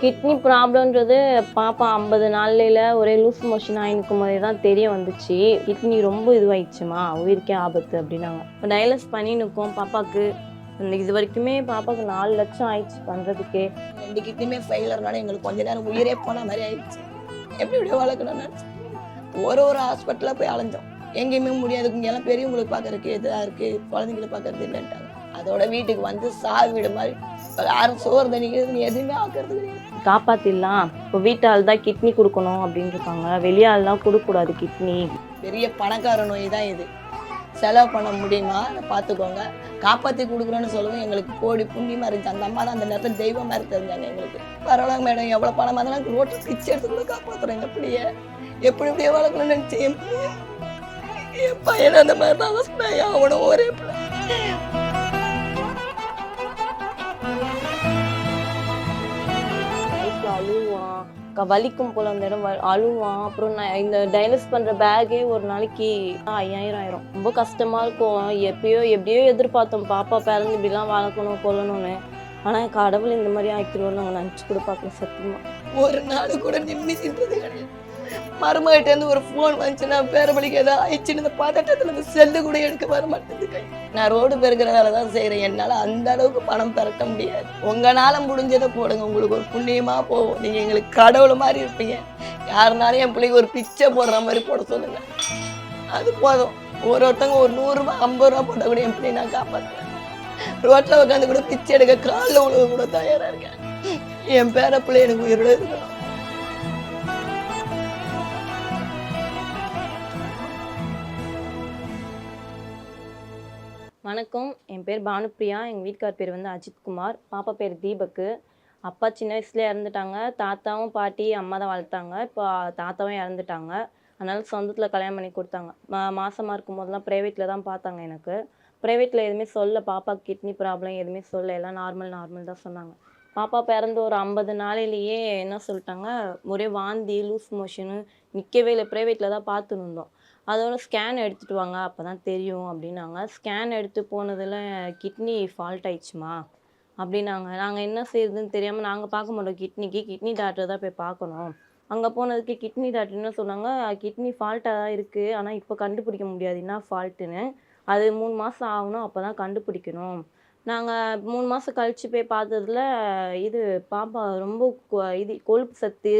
Kidney ப்ராப்ளம்ன்றது பாப்பா ஐம்பது நாள்ல ஒரே லூஸ் மோஷன் ஆகிருக்கும் போதே தான் தெரிய வந்துச்சு. கிட்னி ரொம்ப இதுவாயிடுச்சுமா? உயிருக்கே ஆபத்து அப்படின்னாங்க. இப்போ டயலஸ் பண்ணின்னு நிற்கும். பாப்பாவுக்கு இது வரைக்குமே பாப்பாவுக்கு நாலு லட்சம் ஆயிடுச்சு பண்ணுறதுக்கே ரெண்டு கிட்னியுமே ஃபெயிலர்னால எங்களுக்கு கொஞ்ச நேரம் உயிரே போன மாதிரி ஆயிடுச்சு. எப்படி இப்படி வளர்க்கணும்னு ஒரு ஒரு ஹாஸ்பிட்டலில் போய் அலைஞ்சோம். எங்கேயுமே முடியாது இங்கெல்லாம் பெரியவங்களுக்கு பார்க்கறதுக்கு இதாக இருக்குது குழந்தைங்களை பார்க்கறது இல்லைன்ட்டாங்க. அதோட வீட்டுக்கு வந்து சா வீடு மாதிரி. யாரும் சோறு தண்ணிக்கிறது எதுவுமே ஆக்கிறது கிடையாது. காப்பாற்றிடலாம் இப்போ வீட்டால் தான் கிட்னி கொடுக்கணும் அப்படின்னு இருக்காங்க வெளியாள்லாம் கொடுக்கக்கூடாது கிட்னி பெரிய பணக்கார நோய் தான் இது. செலவு பண்ண முடியுமா? அதை பார்த்துக்கோங்க. காப்பாற்றி கொடுக்குறோன்னு சொல்லவும் எங்களுக்கு கோடி புண்ணியமாக இருந்துச்சு. அந்த அம்மா தான் அந்த நேரத்தில் தெய்வம் மாதிரி தெரிஞ்சாங்க எங்களுக்கு. பரவாயில்ல மேடம் எவ்வளோ பணம் இருந்தாலும் ரோட்டில் பிச்சை எடுத்து கூட காப்பாற்றுறோம் எப்படியே எப்படி இப்படியே வளர்க்கணும்னு நினச்சி என் பையன் அந்த மாதிரி தான் அவனும் ஒரே பிள்ளை. வலிக்கும் போல அந்த இடம் வ- அழுவான். அப்புறம் நான் இந்த டைலஸ் பண்ணுற பேக்கே ஒரு நாளைக்கு ஐயாயிரம் ஆயிரும். ரொம்ப கஷ்டமா இருக்கும். எப்பயோ எப்படியோ எதிர்பார்த்தோம். பாப்பா பிறந்து இப்படிலாம் வளர்க்கணும் கொல்லணும்னு. ஆனால் கடவுள் இந்த மாதிரி ஆக்கிடுவோம்னு நாங்கள் நினச்சி கூட பார்க்கல சத்தியமா. ஒரு நாள் கூட நிம்மதின்றது கிடையாது. மருமகிட்ட இருந்து ஒரு ஃபோன் வந்துச்சுன்னா பேரபலிக்கு ஏதோ ஆயிடுச்சுன்னு இந்த பதட்டத்தில் இந்த செல்லு கூட எடுக்க வர மாட்டேங்குது கை. நான் ரோடு பெருக்கிறதால வேலை தான் செய்கிறேன் என்னால் அந்த அளவுக்கு பணம் பெருக்க முடியாது. உங்களால் முடிஞ்சதை போடுங்க. உங்களுக்கு ஒரு புண்ணியமாக போகும். நீங்கள் எங்களுக்கு கடவுள் மாதிரி இருப்பீங்க. யாருனாலும் என் பிள்ளைக்கு ஒரு பிச்சை போடுற மாதிரி போட சொல்லுங்க. அது போதும். ஒரு ஒருத்தவங்க ஒரு நூறுரூவா ஐம்பது ரூபா போட்டால் கூட என் பிள்ளையை நான் காப்பாற்றுவேன் ரோட்டில் உட்காந்து கூட பிச்சை எடுக்க காலில் உழுவ கூட தயாராக இருக்கேன். என் பேர பிள்ளை எனக்கு உயிரோடு இருக்கணும். வணக்கம். என் பேர் பானுப்ரியா எங்கள் வீட்டுக்கார் பேர் வந்து அஜித்குமார் பாப்பா பேர் தீபக்கு. அப்பா சின்ன வயசுல இறந்துட்டாங்க. தாத்தாவும் பாட்டி அம்மா தான் வளர்த்தாங்க. இப்போ தாத்தாவும் இறந்துட்டாங்க. அதனால் சொந்தத்தில் கல்யாணம் பண்ணி கொடுத்தாங்க. மா மாசமாக இருக்கும் போதெல்லாம் ப்ரைவேட்டில் தான் பார்த்தாங்க எனக்கு. ப்ரைவேட்டில் எதுவுமே சொல்ல பாப்பா கிட்னி ப்ராப்ளம் எதுவுமே சொல்ல எல்லாம் நார்மல் நார்மல் தான் சொன்னாங்க. பாப்பா பிறந்து ஒரு ஐம்பது நாளையிலேயே என்ன சொல்லிட்டாங்க? ஒரே வாந்தி லூஸ் மோஷனு நிற்கவே இல்லை. ப்ரைவேட்டில் தான் பார்த்துன்னு இருந்தோம். அதோட ஸ்கேன் எடுத்துகிட்டு வாங்க அப்போ தான் தெரியும் அப்படின்னாங்க. ஸ்கேன் எடுத்து போனதில் கிட்னி ஃபால்ட் ஆயிடுச்சுமா அப்படின்னாங்க. நாங்கள் என்ன செய்யுதுன்னு தெரியாமல் நாங்கள் பார்க்க மாட்டோம் கிட்னிக்கு கிட்னி டாக்டர் தான் போய் பார்க்கணும். அங்கே போனதுக்கு கிட்னி டாக்டர் என்ன சொன்னாங்க கிட்னி ஃபால்ட்டாக தான் இருக்குது ஆனால் இப்போ கண்டுபிடிக்க முடியாது. என்ன ஃபால்ட்டுன்னு அது மூணு மாதம் ஆகணும் அப்போ தான் கண்டுபிடிக்கணும். நாங்கள் மூணு மாதம் கழித்து போய் பார்த்ததுல இது பாப்பா ரொம்ப கொ- இது கொழுப்பு சத்து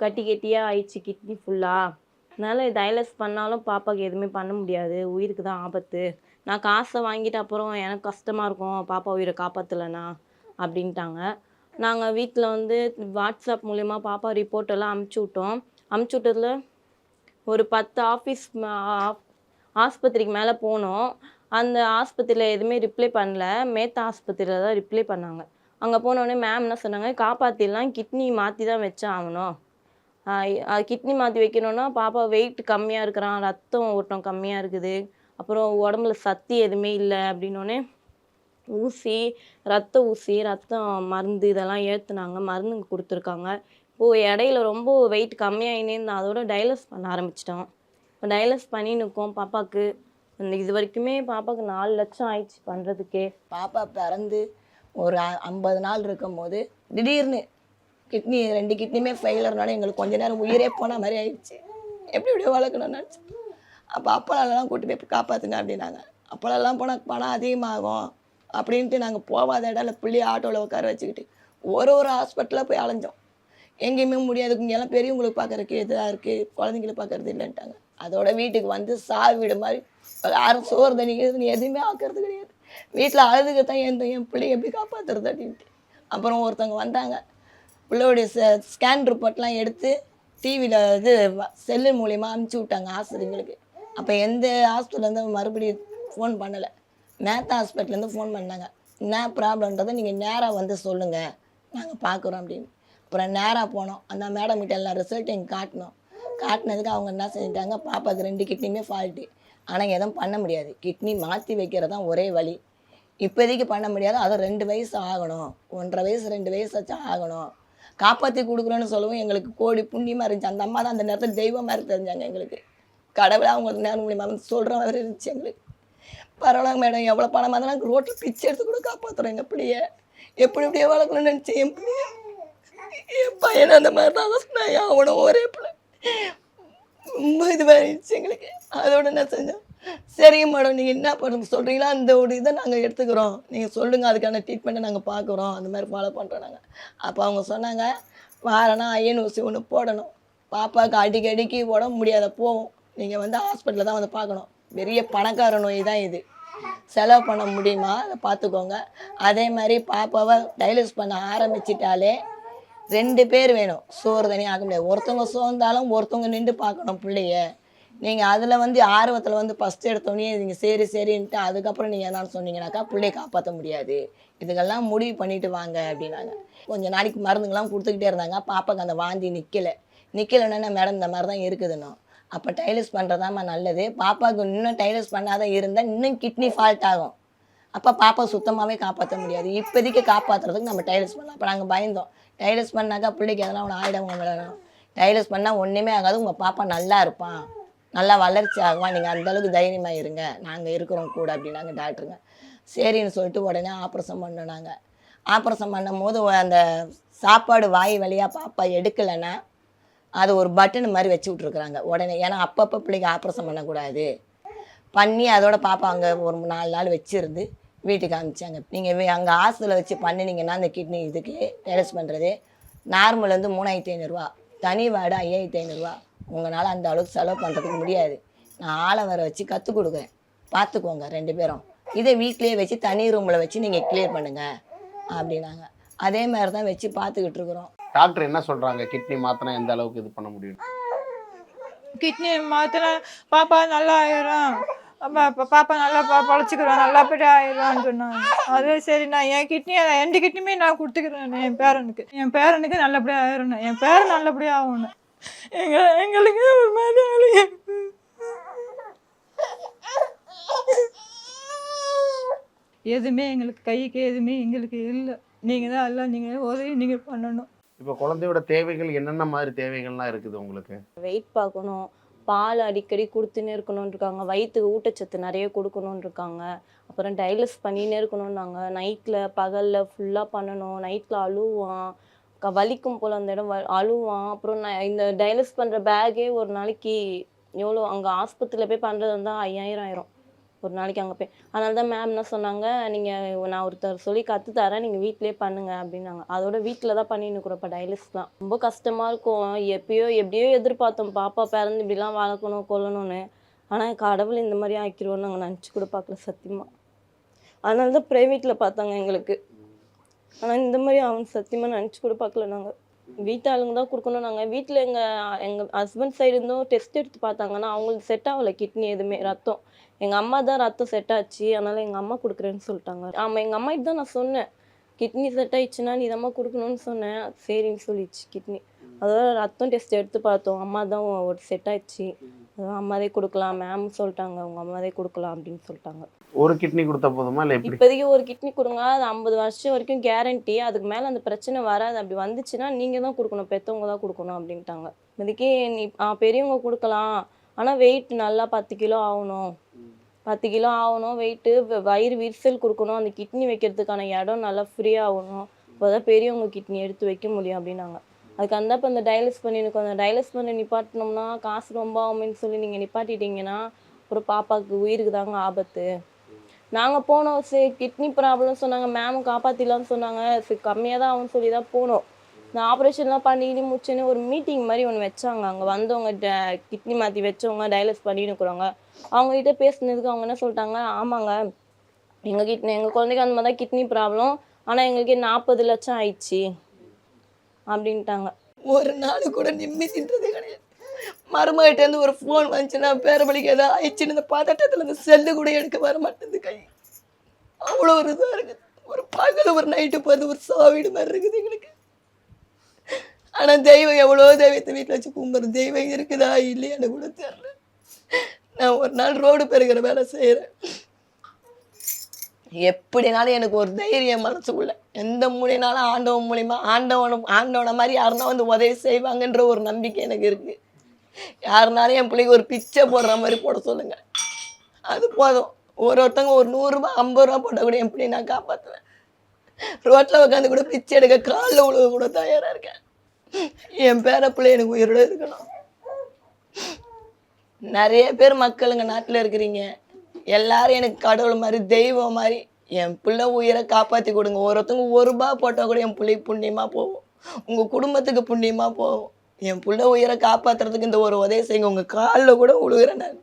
கட்டி கட்டியாக ஆயிடுச்சு கிட்னி ஃபுல்லாக அதனால டயலிஸ் பண்ணாலும் பாப்பாவுக்கு எதுவுமே பண்ண முடியாது. உயிருக்கு தான் ஆபத்து. நான் காசை வாங்கிட்டு அப்புறம் எனக்கு கஷ்டமாக இருக்கும். பாப்பா உயிரை காப்பாற்றலைண்ணா அப்படின்ட்டாங்க. நாங்கள் வீட்டில் வந்து வாட்ஸ்அப் மூலயமா பாப்பா ரிப்போர்ட் எல்லாம் அமுச்சு விட்டோம். அமுச்சு விட்டதுல ஒரு பத்து ஆஃபீஸ் ஆஸ்பத்திரிக்கு மேலே போனோம். அந்த ஆஸ்பத்திரியில் எதுவுமே ரிப்ளை பண்ணல. மேத்தா ஆஸ்பத்திரியில் தான் ரிப்ளை பண்ணாங்க. அங்கே போனோடனே மேம் என்ன சொன்னாங்க? காப்பாற்றிடலாம் கிட்னி மாற்றி தான் வச்சா ஆகணும் கிட்னி மாற்றி வைக்கணும்னா பாப்பா வெயிட் கம்மியாக இருக்கிறான் ரத்தம் ஓட்டம் கம்மியாக இருக்குது. அப்புறம் உடம்புல சக்தி எதுவுமே இல்லை அப்படின்னோடனே ஊசி ரத்த ஊசி ரத்தம் மருந்து இதெல்லாம் ஏற்றுனாங்க மருந்துங்க கொடுத்துருக்காங்க. இப்போது இடையில ரொம்ப வெயிட் கம்மியாகினே இருந்தால் அதோட டயலஸ் பண்ண ஆரம்பிச்சிட்டோம் இப்போ டயலஸ் பண்ணி பாப்பாவுக்கு இந்த இது வரைக்குமே பாப்பாவுக்கு நாலு லட்சம் ஆயிடுச்சு பண்ணுறதுக்கே பாப்பா பிறந்து ஒரு அ- ஐம்பது நாள் இருக்கும்போது திடீர்னு கிட்னி ரெண்டு கிட்னியுமே ஃபெயிலர்னால எங்களுக்கு கொஞ்ச நேரம் உயிரே போன மாதிரி ஆயிடுச்சு. எப்படி இப்படி வளர்க்கணும்னு நினச்சேன். அப்போ அப்பளாலெல்லாம் கூட்டி போய் காப்பாற்றுங்க அப்படின்னாங்க. அப்பளெல்லாம் போனால் பணம் அதிகமாகும் அப்படின்ட்டு நாங்கள் போகாத இடம்ல பிள்ளைய ஆட்டோவில் உட்கார வச்சுக்கிட்டு ஒரு ஒரு ஹாஸ்பிட்டலில் போய் அலைஞ்சோம். எங்கேயுமே முடியாது. இங்கெல்லாம் பெரியவங்களுக்கு பார்க்கறதுக்கு இதாக இருக்குது குழந்தைங்களை பார்க்கறது இல்லைன்ட்டாங்க. அதோட வீட்டுக்கு வந்து சா வீடு மாதிரி யாரும் சோறு தண்ணி எதுவுமே ஆக்கிறது கிடையாது. வீட்டில் அழுதுக்கு தான் என் என் பிள்ளைய எப்படி காப்பாற்றுறது அப்படின்ட்டு. அப்புறம் ஒருத்தவங்க வந்தாங்க. பிள்ளையோடைய ஸ்கேன் ரிப்போர்ட்லாம் எடுத்து டிவியில் இது செல்லு மூலியமா அனுப்பிச்சி விட்டாங்க ஆஸ்பத்திரிங்களுக்கு அப்போ எந்த ஹாஸ்பிட்டல்லேருந்து மறுபடியும் ஃபோன் பண்ணலை. மேத்தா ஹாஸ்பிட்டல்லேருந்து ஃபோன் பண்ணாங்க. என்ன ப்ராப்ளம்ன்றதை நீங்கள் நேராக வந்து சொல்லுங்கள் நாங்கள் பார்க்குறோம் அப்படின்னு. அப்புறம் நேராக போனோம். அந்த மேடம் கிட்ட எல்லாம் ரிசல்ட் எங்களுக்கு காட்டினோம். காட்டினதுக்கு அவங்க என்ன செஞ்சிட்டாங்க? பாப்பாவுக்கு ரெண்டு கிட்னியுமே ஃபால்ட்டு ஆனால் எதுவும் பண்ண முடியாது. கிட்னி மாற்றி வைக்கிறது தான் ஒரே வழி. இப்போதைக்கு பண்ண முடியாது. அதுவும் ரெண்டு வயசு ஆகணும். ஒன்றரை வயசு ரெண்டு வயசாச்சும் ஆகணும். காப்பாற்றி கொடுக்குறோன்னு சொல்லவும் எங்களுக்கு கோடி புண்ணியமாக இருந்துச்சு. அந்த அம்மா தான் அந்த நேரத்தில் தெய்வம் மாதிரி தெரிஞ்சாங்க எங்களுக்கு. கடவுளாக அவங்களுக்கு நேரம் மூலியமாக வந்து சொல்கிற மாதிரி இருந்துச்சு எங்களுக்கு. பரவாயில்ல மேடம் எவ்வளோ பணமாக இருந்தாலும் ரோட்டில் பிச்சை எடுத்து கூட காப்பாற்றுறோம் எங்கள் பிள்ளைய. எப்படி இப்படியே வளர்க்கணும்னு நினச்சேன் என் பிள்ளைய என் பையனை அந்த மாதிரி தான் சொன்னேன் அவனும் ஒரே பிள்ளை. ரொம்ப இதுவாக இருந்துச்சு எங்களுக்கு. அதோட என்ன செஞ்சோம். சரிங்க மேடம் நீங்கள் என்ன பண்ண சொல்கிறீங்களோ அந்த ஒரு இதை நாங்கள் எடுத்துக்கிறோம். நீங்கள் சொல்லுங்கள் அதுக்கான ட்ரீட்மெண்ட்டை நாங்கள் பார்க்குறோம். அந்த மாதிரி ஃபாலோ பண்ணுறோம் நாங்கள் அப்போ அவங்க சொன்னாங்க வாரனா ஐயன் ஊசி ஒன்று போடணும். பாப்பாவுக்கு அடிக்கடிக்கு உடம்பு முடியாத போகும். நீங்கள் வந்து ஹாஸ்பிட்டலில் தான் வந்து பார்க்கணும். பெரிய பணக்கார நோய் தான் இது. செலவு பண்ண முடியுமா? அதை பார்த்துக்கோங்க. அதே மாதிரி பாப்பாவை டைலஸ் பண்ண ஆரம்பிச்சிட்டாலே ரெண்டு பேர் வேணும். சோறு தனியாக ஆக முடியாது. ஒருத்தவங்க சோர்ந்தாலும் ஒருத்தவங்க நின்று பார்க்கணும் பிள்ளைய. நீங்கள் அதில் வந்து ஆர்வத்தில் வந்து ஃபஸ்ட்டு எடுத்தோடனே நீங்கள் சரி சரின்ட்டு அதுக்கப்புறம் நீங்கள் எதாவது சொன்னீங்கன்னாக்கா பிள்ளையை காப்பாற்ற முடியாது. இதுக்கெல்லாம் முடிவு பண்ணிட்டு வாங்க அப்படின்னாங்க. கொஞ்சம் நாளைக்கு மருந்துங்கெல்லாம் கொடுத்துக்கிட்டே இருந்தாங்க. பாப்பாக்கு அந்த வாந்தி நிற்கலை நிற்கலைன்னா மேடம் இந்த மாதிரி தான் இருக்குதுன்னு. அப்போ டைலஸ் பண்ணுறதாம்மா நல்லது. பாப்பாவுக்கு இன்னும் டைலஸ் பண்ணாத இருந்தால் இன்னும் கிட்னி ஃபால்ட் ஆகும். அப்போ பாப்பா சுத்தமாகவே காப்பாற்ற முடியாது. இப்போதைக்கு காப்பாற்றுறதுக்கு நம்ம டைலஸ் பண்ணலாம். அப்போ நாங்கள் பயந்தோம். டைலஸ் பண்ணாக்கா பிள்ளைக்கு எதனா ஒன்று ஆகிடும் மேடம் டைலஸ் பண்ணால் ஒன்றுமே ஆகாது. உங்கள் பாப்பா நல்லா இருப்பான் நல்லா வளர்ச்சி ஆகுவான் நீங்கள் அந்தளவுக்கு தைரியமாக இருங்க. நாங்கள் இருக்கிறோம் கூட அப்படின்னாங்க டாக்டருங்க சரின்னு சொல்லிட்டு உடனே ஆப்ரேஷன் பண்ணோம் நாங்கள் ஆப்ரேஷன் பண்ணும் போது அந்த சாப்பாடு வாய் வழியாக பாப்பா எடுக்கலைன்னா அது ஒரு பட்டன் மாதிரி வச்சு விட்ருக்குறாங்க உடனே ஏன்னா அப்பப்போ பிள்ளைக்கு ஆப்ரேஷன் பண்ணக்கூடாது. பண்ணி அதோட பாப்பா அங்கே ஒரு நாலு நாள் வச்சுருந்து வீட்டுக்கு அனுப்பிச்சாங்க. நீங்கள் அங்கே ஹாஸ்டலில் வச்சு பண்ணினீங்கன்னா அந்த கிட்னி இதுக்கு டேலஸ் பண்ணுறது நார்மல் வந்து மூணாயிரத்தி ஐநூறுரூவா தனி வார்டு ஐயாயிரத்தி ஐநூறுரூவா உங்களால் அந்த அளவுக்கு செலவு பண்ணுறதுக்கு முடியாது. நான் ஆளை வர வச்சு கற்றுக் கொடுக்குறேன். பார்த்துக்கோங்க ரெண்டு பேரும். இதை வீட்லேயே வச்சு தனி ரூமில் வச்சு நீங்கள் கிளியர் பண்ணுங்க அப்படின்னாங்க. அதே மாதிரி தான் வச்சு பார்த்துக்கிட்டு இருக்கிறோம். டாக்டர் என்ன சொல்றாங்க? கிட்னி மாத்தினா எந்த அளவுக்கு இது பண்ண முடியும்? கிட்னி மாத்திர பாப்பா நல்லா ஆயிரும். பாப்பா நல்லா ப- பொழைச்சிக்கிறோம். நல்லபடியாக ஆயிடும்னு சொன்னாங்க. அதே சரி நான் என் கிட்னி ரெண்டு கிட்னியுமே நான் கொடுத்துக்கிறேன் என் பேரனுக்கு என் பேரனுக்கு நல்லபடியாக ஆயிரணும். என் பேரன் நல்லபடியாக ஆகணும். எங்க எங்களுக்கு ஒரு மாதிரி எதுவுமே எங்களுக்கு கைக்கு எதுவுமே எங்களுக்கு இல்லை. நீங்கள் தான் எல்லாம் நீங்கள் உதவி நீங்கள் பண்ணணும். இப்போ குழந்தையோட தேவைகள் என்னென்ன மாதிரி தேவைகள்லாம் இருக்குது உங்களுக்கு? வெயிட் பார்க்கணும். பால் அடிக்கடி கொடுத்துன்னே இருக்கணும்னு இருக்காங்க வயிற்றுக்கு ஊட்டச்சத்து நிறைய கொடுக்கணும்னு இருக்காங்க அப்புறம் டைலஸ் பண்ணினே இருக்கணும்னாங்க. நைட்டில் பகலில் ஃபுல்லாக பண்ணணும். நைட்டில் அழுவான். வலிக்கும் போல் அந்த இடம் வ- அழுவான். அப்புறம் நான் இந்த டைலஸ் பண்ணுற பேக்கே ஒரு நாளைக்கு எவ்வளோ அங்கே ஆஸ்பத்திரியில் போய் பண்ணுறது இருந்தால் ஐயாயிரம் ஆயிரும். ஒரு நாளைக்கு அங்கே போய். அதனால தான் மேம் என்ன சொன்னாங்க நீங்கள் நான் ஒருத்தர் சொல்லி கற்று தரேன் நீங்கள் வீட்டிலே பண்ணுங்க அப்படின்னாங்க. அதோட வீட்டில் தான் பண்ணின்னு இருக்கிறோம் இப்போ டயலிஸ்லாம் ரொம்ப கஷ்டமாக இருக்கும். எப்பயோ எப்படியோ எதிர்பார்த்தோம். பாப்பா பிறந்து இப்படிலாம் வளர்க்கணும் கொல்லணும்னு. ஆனால் கடவுள் இந்த மாதிரி ஆக்கிடுவோன்னு நாங்கள் நினச்சி கூட பார்க்கல சத்தியமாக அதனால தான் ப்ரைவேட்டில் பார்த்தாங்க எங்களுக்கு. ஆனால் இந்த மாதிரி அவன் சத்தியமாக நினச்சி கூட பார்க்கல நாங்கள் வீட்டு ஆளுங்க தான் கொடுக்கணும் நாங்கள் வீட்டில் எங்கள் எங்கள் ஹஸ்பண்ட் சைடு இருந்தும் டெஸ்ட் எடுத்து பார்த்தாங்கன்னா அவங்களுக்கு செட் ஆகலை கிட்னி எதுவுமே ரத்தம். எங்கள் அம்மா தான் ரத்தம் செட் ஆச்சு அதனால் எங்கள் அம்மா கொடுக்குறேன்னு சொல்லிட்டாங்க. ஆமாம் எங்கள் அம்மா தான் நான் சொன்னேன். கிட்னி செட் ஆயிடுச்சுன்னா நீ தான் கொடுக்கணும்னு சொன்னேன். சரின்னு சொல்லிடுச்சு கிட்னி அதோட ரத்தம் டெஸ்ட் எடுத்து பார்த்தோம். அம்மா தான் ஒரு செட் ஆயிடுச்சு. அம்மாதே கொடுக்கலாம் மேம் சொல்லிட்டாங்க. உங்க அம்மாதே கொடுக்கலாம் அப்படின்னு சொல்லிட்டாங்க. ஒரு கிட்னி கொடுத்தா போதுமா? இல்லை இப்போதைக்கு ஒரு கிட்னி கொடுங்க. அது ஐம்பது வருஷம் வரைக்கும் கேரண்டி அதுக்கு மேலே அந்த பிரச்சனை வராது. அப்படி வந்துச்சுன்னா நீங்கள் தான் கொடுக்கணும். பெற்றவங்க தான் கொடுக்கணும் அப்படின்ட்டாங்க. இப்போதைக்கு நீ பெரியவங்க கொடுக்கலாம். ஆனால் வெயிட் நல்லா பத்து கிலோ ஆகணும். பத்து கிலோ ஆகணும். வெயிட்டு வயிறு விரிசல் கொடுக்கணும். அந்த கிட்னி வைக்கிறதுக்கான இடம் நல்லா ஃப்ரீ ஆகணும். அப்போதான் பெரியவங்க கிட்னி எடுத்து வைக்க முடியும் அப்படின்னாங்க. அதுக்கு அந்த இப்போ இந்த டயலிஸ் பண்ணிருக்கோம் அந்த டயலிஸ் பண்ணி நிப்பாட்டினோம்னா காசு ரொம்ப ஆகும்னு சொல்லி நீங்கள் நிப்பாட்டிட்டீங்கன்னா அப்புறம் பாப்பாவுக்கு உயிருக்கு தாங்க ஆபத்து. நாங்கள் போனோம் சரி கிட்னி ப்ராப்ளம் சொன்னாங்க மேம் காப்பாற்றிடலாம்னு சொன்னாங்க சரி கம்மியாக தான் ஆகும்னு சொல்லி தான் போனோம். இந்த ஆப்ரேஷன்லாம் பண்ணிக்கிட்டு முடிச்சேன்னு ஒரு மீட்டிங் மாதிரி ஒன்று வச்சாங்க. அங்கே வந்தவங்க கிட்னி மாற்றி வச்சவங்க டயலிஸ் பண்ணிட்டு இருக்கிறவங்க அவங்ககிட்ட பேசுனதுக்கு அவங்க என்ன சொல்லிட்டாங்க ஆமாங்க எங்கள் கிட்னி எங்கள் குழந்தைக்கு அந்த மாதிரி தான் கிட்னி ப்ராப்ளம் ஆனால் எங்களுக்கு நாற்பது லட்சம் ஆயிடுச்சு. அப்படின்ட்டாங்க. ஒரு நாள் கூட நிம்மதின்றது கிடையாது. மருமகிட்டேருந்து ஒரு ஃபோன் வந்துச்சுன்னா பேரபலிக்கு ஏதாவது ஆயிடுச்சுன்னு இந்த பதட்டத்தில் இந்த செல்லு கூட எடுக்க வர மாட்டேங்குது கை. அவ்வளோ ஒரு இதாக இருக்குது ஒரு பகல் ஒரு நைட்டு போகிறது ஒரு சாவீடு மாதிரி இருக்குது எங்களுக்கு. ஆனால் தெய்வம் எவ்வளோ தெய்வத்தை வீட்டில் வச்சு கும்பிட்றது தெய்வம் இருக்குதா இல்லையான்னு கூட தெரில நான் ஒரு நாள் ரோடு பெருகிற வேலை செய்கிறேன் எப்படினாலும் எனக்கு ஒரு தைரியம் மனசுக்குள்ள. எந்த மூலினாலும் ஆண்டவன் மூலியமா ஆண்டவனும் ஆண்டவனை மாதிரி யாருன்னா வந்து உதவி செய்வாங்கன்ற ஒரு நம்பிக்கை எனக்கு இருக்கு. யாருனாலும் என் பிள்ளைக்கு ஒரு பிச்சை போடுற மாதிரி போட சொல்லுங்க. அது போதும். ஒரு ஒருத்தவங்க ஒரு நூறுரூபா ஐம்பது ரூபா போட்டால் கூட என் பிள்ளை நான் காப்பாற்றுவேன் ரோட்டில் உட்காந்து கூட பிச்சை எடுக்க காலில் உழுவ கூட தயாராக இருக்கேன். என் பேர பிள்ளை எனக்கு உயிரோட இருக்கணும். நிறைய பேர் மக்களுங்க நாட்டில் இருக்கிறீங்க. எல்லாரும் எனக்கு கடவுள் மாதிரி தெய்வம் மாதிரி என் பிள்ளை உயிரை காப்பாற்றி கொடுங்க. ஒருத்தவங்க ஒரு ரூபா போட்டால் கூட என் பிள்ளைக்கு புண்ணியமாக போகும். உங்கள் குடும்பத்துக்கு புண்ணியமாக போகும். என் பிள்ளை உயிரை காப்பாற்றுறதுக்கு இந்த ஒரு உதவி செய்யுங்க. உங்கள் காலில் கூட உழுகிறேன் நான்.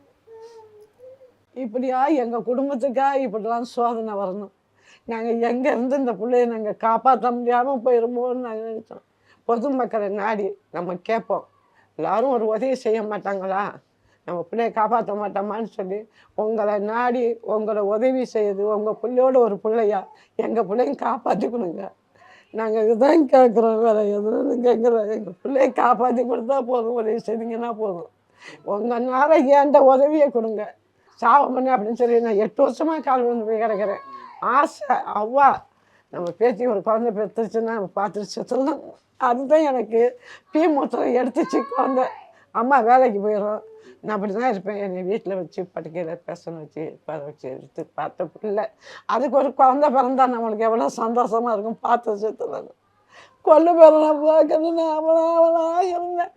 இப்படியா எங்கள் குடும்பத்துக்கா இப்படிலாம் சோதனை வரணும்? நாங்கள் எங்கேருந்து இந்த பிள்ளைய நாங்கள் காப்பாற்ற முடியாமல் போயிருமோன்னு நாங்கள் நினச்சோம். பொதுமக்களை நாடி நம்ம கேட்போம். எல்லாரும் ஒரு உதவி செய்ய மாட்டாங்களா? நம்ம பிள்ளைய காப்பாற்ற மாட்டோமான்னு சொல்லி உங்களை நாடி உங்களை உதவி செய்யுது உங்கள் பிள்ளையோட ஒரு பிள்ளையா எங்கள் பிள்ளையும் காப்பாற்றி கொடுங்க நாங்கள் இதுதான் கேட்குறோம் வேறு எதுவும் கேட்குறோம். எங்கள் பிள்ளைய காப்பாற்றி கொடுத்தா போதும் உதவி செய்தீங்கன்னா போதும். உங்கள் நேரம் ஏண்ட உதவியை கொடுங்க. சாவமண்ணு அப்படின்னு சொல்லி நான் எட்டு வருஷமாக கால் வந்து போய் கிடக்கிறேன். ஆசை அவ்வா. நம்ம பேத்தி ஒரு குழந்தை பெற்றுச்சுன்னா நம்ம பார்த்துட்டு செத்துலாம் அதுதான் எனக்கு பீ மூத்திரம் எடுத்துச்சு குழந்தை. அம்மா வேலைக்கு போயிடும் நான் அப்படி தான் இருப்பேன். என்னை வீட்டில் வச்சு படுக்கையில் பேசணும் வச்சு உட்கார வச்சு எடுத்து பார்த்த பிள்ளை அதுக்கு ஒரு குழந்தை பிறந்தா நம்மளுக்கு எவ்வளோ சந்தோஷமாக இருக்கும் பார்த்து செத்துலாம் கொள்ளு பிறனை பார்க்கணும். நான் அவளா இருந்தேன்.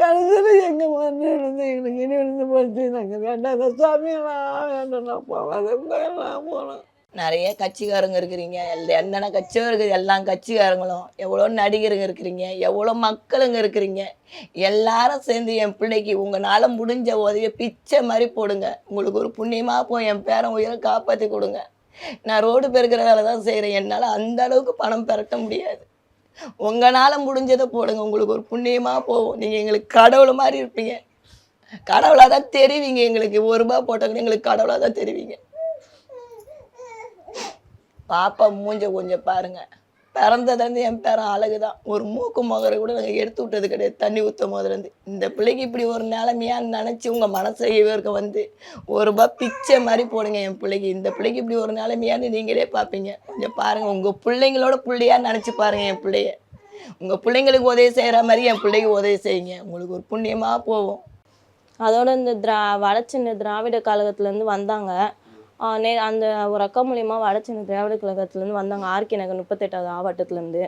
கடைசியில் எங்கள் மண்ணு விழுந்து எங்களுக்கு இனி விழுந்து போச்சு? நாங்கள் வேண்டாம் சாமியெல்லாம் வேண்டாம் போகாத போனோம் நிறைய கட்சிக்காரங்க இருக்கிறீங்க. என்னென்ன கட்சியும் இருக்குது எல்லா கட்சிக்காரங்களும். எவ்வளோ நடிகருங்க இருக்கிறீங்க எவ்வளோ மக்களுங்க இருக்கிறீங்க. எல்லாரும் சேர்ந்து என் பிள்ளைக்கு உங்களால் முடிஞ்ச உதவியை பிச்சை மாதிரி போடுங்க. உங்களுக்கு ஒரு புண்ணியமாக போய் என் பேரன் உயிரை காப்பாற்றி கொடுங்க. நான் ரோடு பெருக்கிற வேலை தான் செய்கிறேன் என்னால் அந்த அளவுக்கு பணம் பெரட்ட முடியாது. உங்களால் முடிஞ்சதை போடுங்க. உங்களுக்கு ஒரு புண்ணியமாக போகும். நீங்கள் எங்களுக்கு கடவுள் மாதிரி இருப்பீங்க. கடவுளாக தான் தெரிவிங்க எங்களுக்கு. ஒரு ரூபா போட்டவங்க எங்களுக்கு கடவுளாக தான் தெரிவிங்க. பாப்பா மூஞ்ச கொஞ்சம் பாருங்க. பிறந்ததுலேருந்து என் பேரன் அழகு தான் ஒரு மூக்கு முகரை கூட நாங்கள் எடுத்து விட்டது கிடையாது. தண்ணி ஊற்றும் போதுலேருந்து இந்த பிள்ளைக்கு இப்படி ஒரு நிலைமையான்னு நினச்சி உங்கள் மனசை இருக்க வந்து ஒரு ரூபாய் பிச்சை மாதிரி போடுங்க என் பிள்ளைக்கு. இந்த பிள்ளைக்கு இப்படி ஒரு நிலைமையான்னு நீங்களே பார்ப்பீங்க கொஞ்சம் பாருங்கள் உங்கள் பிள்ளைங்களோட பிள்ளையாக நினச்சி பாருங்கள் என் பிள்ளைய. உங்கள் பிள்ளைங்களுக்கு உதவி செய்கிற மாதிரி என் பிள்ளைக்கு உதவி செய்யுங்க. உங்களுக்கு ஒரு புண்ணியமாக போகும். அதோட இந்த திரா வடச்சின்ன திராவிட கழகத்துலேருந்து வந்தாங்க. நே அந்த ஒரு அக்கா மூலியமா வடச்சென்னை திராவிட கழகத்துலேருந்து வந்தாங்க. ஆர்கே நகர் முப்பத்தெட்டாவது ஆவட்டத்துலேருந்து.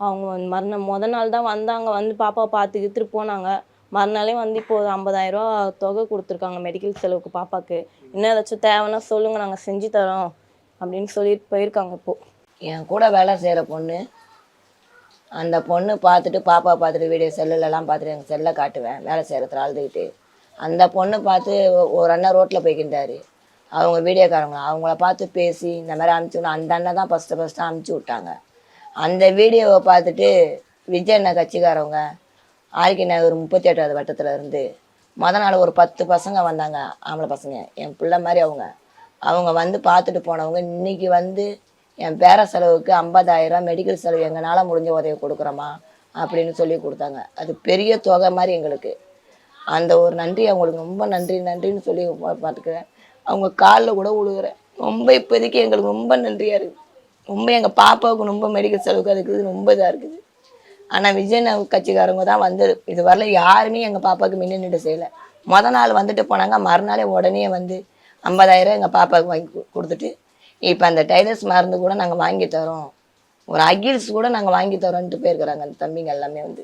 அவங்க வந்து மறுநாள் முத நாள் தான் வந்தாங்க. வந்து பாப்பாவை பார்த்து இழுத்துட்டு போனாங்க. மறுநாளே வந்து இப்போ ஒரு 50000 ரூபா தொகை கொடுத்துருக்காங்க மெடிக்கல் செலவுக்கு பாப்பாக்கு. இன்னும் ஏதாச்சும் தேவைன்னா சொல்லுங்கள் நாங்கள் செஞ்சு தரோம் அப்படின்னு சொல்லிட்டு போயிருக்காங்க இப்போ. என் கூட வேலை செய்கிற பொண்ணு அந்த பொண்ணு பார்த்துட்டு பாப்பா பார்த்துட்டு வீடியோ செல்லுலலாம் பார்த்துட்டு எங்கள் செல்லை காட்டுவேன். வேலை செய்கிறதுல அழுதுகிட்டு அந்த பொண்ணு பார்த்து ஒரு அண்ணன் ரோட்டில் போய்க்கிட்டாரு அவங்க வீடியோக்காரங்க அவங்கள பார்த்து பேசி இந்த மாதிரி அனுப்பிச்சி விட. அந்த அண்ணன் தான் ஃபஸ்ட்டு ஃபஸ்ட்டு அனுப்பிச்சி விட்டாங்க. அந்த வீடியோவை பார்த்துட்டு விஜய் அண்ணன் கட்சிக்காரவங்க ஆர்கே ஒரு முப்பத்தி எட்டாவது வட்டத்தில் இருந்து மொத நாள் ஒரு பத்து பசங்க வந்தாங்க ஆம்பளை பசங்க என் பிள்ளை மாதிரி அவங்க. அவங்க வந்து பார்த்துட்டு போனவங்க இன்னைக்கு வந்து என் பேர செலவுக்கு ஐம்பதாயிரம் மெடிக்கல் செலவு எங்களால் முடிஞ்ச உதவி கொடுக்குறோமா அப்படின்னு சொல்லி கொடுத்தாங்க. அது பெரிய தொகை மாதிரி எங்களுக்கு. அந்த ஒரு நன்றி அவங்களுக்கு ரொம்ப நன்றி நன்றின்னு சொல்லி பார்த்துக்கிறேன். அவங்க காலில் கூட விழுகிறேன் ரொம்ப இப்போதைக்கு எங்களுக்கு ரொம்ப நன்றியாக இருக்குது ரொம்ப எங்கள் பாப்பாவுக்கு ரொம்ப மெடிக்கல் செலவுக்கு அதுக்கு ரொம்ப இதாக இருக்குது. ஆனால் விஜய் ந- கட்சிக்காரங்க தான் வந்தது. இது வரல யாருமே எங்கள் பாப்பாவுக்கு மின்னணிட்டு செய்யலை. முத நாள் வந்துட்டு போனாங்க மறுநாளே உடனே வந்து ஐம்பதாயிரம் எங்கள் பாப்பாவுக்கு வாங்கி கொடுத்துட்டு இப்போ அந்த டைலர்ஸ் மருந்து கூட நாங்கள் வாங்கி தரோம். ஒரு அகில்ஸ் கூட நாங்கள் வாங்கி தரோன்ட்டு போயிருக்கிறாங்க அந்த தம்பிங்க எல்லாமே வந்து.